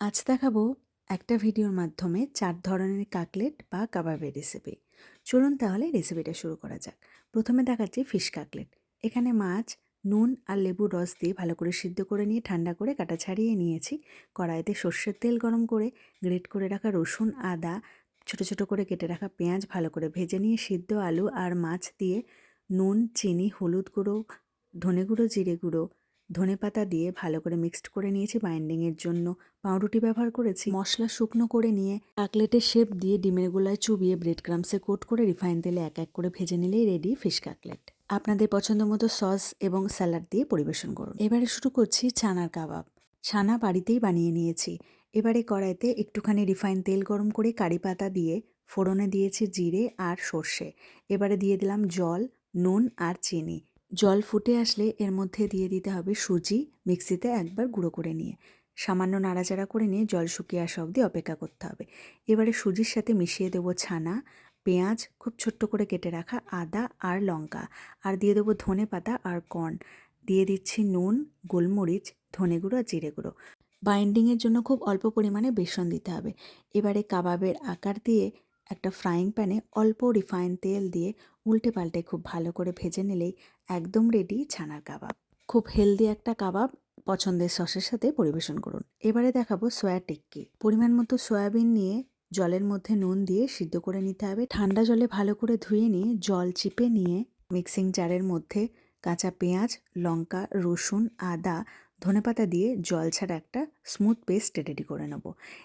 আজ দেখাবো একটা ভিডিওর মাধ্যমে চার ধরনের কাকলেট বা কাবাবের রেসিপি চলুন তাহলে রেসিপিটা শুরু করা যাক। প্রথমে দেখাচ্ছি ফিশ কাকলেট। এখানে মাছ, নুন আর লেবুর রস দিয়ে ভালো করে সিদ্ধ করে নিয়ে ঠান্ডা করে কাটা ছাড়িয়ে নিয়েছি। কড়াইতে সর্ষের তেল গরম করে গ্রেট করে রাখা রসুন, আদা, ছোট ছোট করে কেটে রাখা পেঁয়াজ ভালো করে ভেজে নিয়ে সিদ্ধ আলু আর মাছ দিয়ে নুন, চিনি, হলুদ গুঁড়ো, ধনে গুঁড়ো, জিরে গুঁড়ো ধনে পাতা দিয়ে ভালো করে মিক্সড করে নিয়েছি। বাইন্ডিংয়ের জন্য পাউরুটি ব্যবহার করেছি। মশলা শুকনো করে নিয়ে কাকলেটের শেপ দিয়ে ডিমের গোলায় চুবিয়ে ব্রেড ক্রামসে কোট করে রিফাইন তেলে এক এক করে ভেজে নিলেই রেডি ফিশ কাকলেট আপনাদের পছন্দ মতো সস এবং স্যালাড দিয়ে পরিবেশন করুন। এবারে শুরু করছি ছানার কাবাব। ছানা বাড়িতেই বানিয়ে নিয়েছি। এবারে কড়াইতে একটুখানি রিফাইন তেল গরম করে কারি পাতা দিয়ে ফোড়নে দিয়েছি জিরে আর সর্ষে। এবারে দিয়ে দিলাম জল, নুন আর চিনি। জল ফুটে আসলে এর মধ্যে দিয়ে দিতে হবে সুজি মিক্সিতে একবার গুঁড়ো করে নিয়ে। সামান্য নাড়াচাড়া করে নিয়ে জল শুকিয়ে আসা অবধি অপেক্ষা করতে হবে। এবারে সুজির সাথে মিশিয়ে দেবো ছানা, পেঁয়াজ, খুব ছোট্ট করে কেটে রাখা আদা আর লঙ্কা। আর দিয়ে দেবো ধনে পাতা আর কর্ন। দিয়ে দিচ্ছি নুন, গোলমরিচ, ধনে গুঁড়ো আর জিরে গুঁড়ো। বাইন্ডিংয়ের জন্য খুব অল্প পরিমাণে বেসন দিতে হবে। এবারে কাবাবের আকার দিয়ে একটা ফ্রাইং প্যানে অল্প রিফাইন তেল দিয়ে উল্টে পাল্টে খুব ভালো করে ভেজে নিলেই একদম রেডি ছানার কাবাব। খুব হেলদি একটা কাবাব পছন্দের সসের সাথে পরিবেশন করুন। এবারে দেখাবো সয়া টিক্কি পরিমাণ মতো সয়াবিন নিয়ে জলের মধ্যে নুন দিয়ে সিদ্ধ করে নিতে হবে। ঠান্ডা জলে ভালো করে ধুয়ে নিয়ে জল চিপে নিয়ে মিক্সিং জারের মধ্যে কাঁচা পেঁয়াজ, লঙ্কা, রসুন, আদা, ধনেপাতা দিয়ে জল ছাড়া একটা স্মুথ পেস্ট রেডি করে নেব।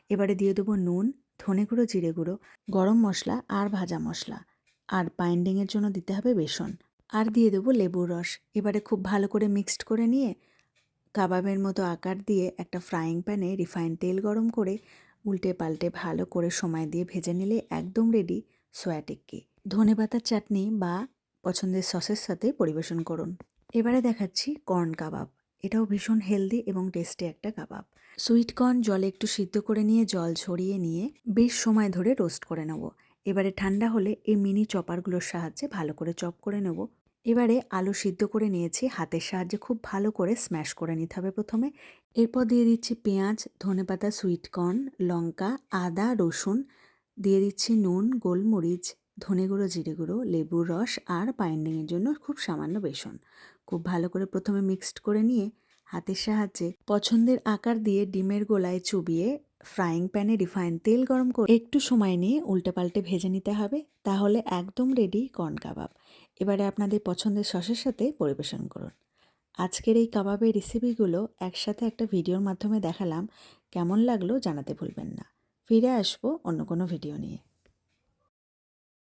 এবারে দিয়ে দেবো নুন ধনে গুঁড়ো, জিরে গুঁড়ো, গরম মশলা আর ভাজা মশলা। আর বাইন্ডিংয়ের জন্য দিতে হবে বেসন। আর দিয়ে দেবো লেবুর রস। এবারে খুব ভালো করে মিক্সড করে নিয়ে কাবাবের মতো আকার দিয়ে একটা ফ্রাইং প্যানে রিফাইন তেল গরম করে উল্টে পাল্টে ভালো করে সময় দিয়ে ভেজে নিলে একদম রেডি সোয়া ধনে পাতার চাটনি বা পছন্দের সসের সাথে পরিবেশন করুন। এবারে দেখাচ্ছি কর্ন কাবাব। এটাও ভীষণ হেলদি এবং টেস্টি একটা কাবাব। সুইটকর্ন জলে একটু সিদ্ধ করে নিয়ে জল ঝরিয়ে নিয়ে বেশ সময় ধরে রোস্ট করে নেব। এবারে ঠান্ডা হলে এই মিনি চপারগুলোর সাহায্যে ভালো করে চপ করে নেব। এবারে আলু সিদ্ধ করে নিয়েছি, হাতের সাহায্যে খুব ভালো করে স্ম্যাশ করে নিতে হবে প্রথমে। এরপর দিয়ে দিচ্ছি পেঁয়াজ, ধনেপাতা সুইট কর্ন লঙ্কা, আদা, রসুন, দিয়ে দিচ্ছি নুন, গোলমরিচ ধনে গুঁড়ো জিরে গুঁড়ো লেবুর রস আর বাইন্ডিংয়ের জন্য খুব সামান্য বেসন। খুব ভালো করে প্রথমে মিক্সড করে নিয়ে হাতের সাহায্যে পছন্দের আকার দিয়ে ডিমের গোলায় চুবিয়ে ফ্রাইং প্যানে রিফাইন তেল গরম করে একটু সময় নিয়ে উল্টে পাল্টে ভেজে নিতে হবে, তাহলে একদম রেডি কর্ন কাবাব এবারে আপনাদের পছন্দের সসের সাথে পরিবেশন করুন। আজকের এই কাবাবের রেসিপিগুলো একসাথে একটা ভিডিওর মাধ্যমে দেখালাম, কেমন লাগল জানাতে ভুলবেন না। ফিরে আসব অন্য কোনো ভিডিও নিয়ে।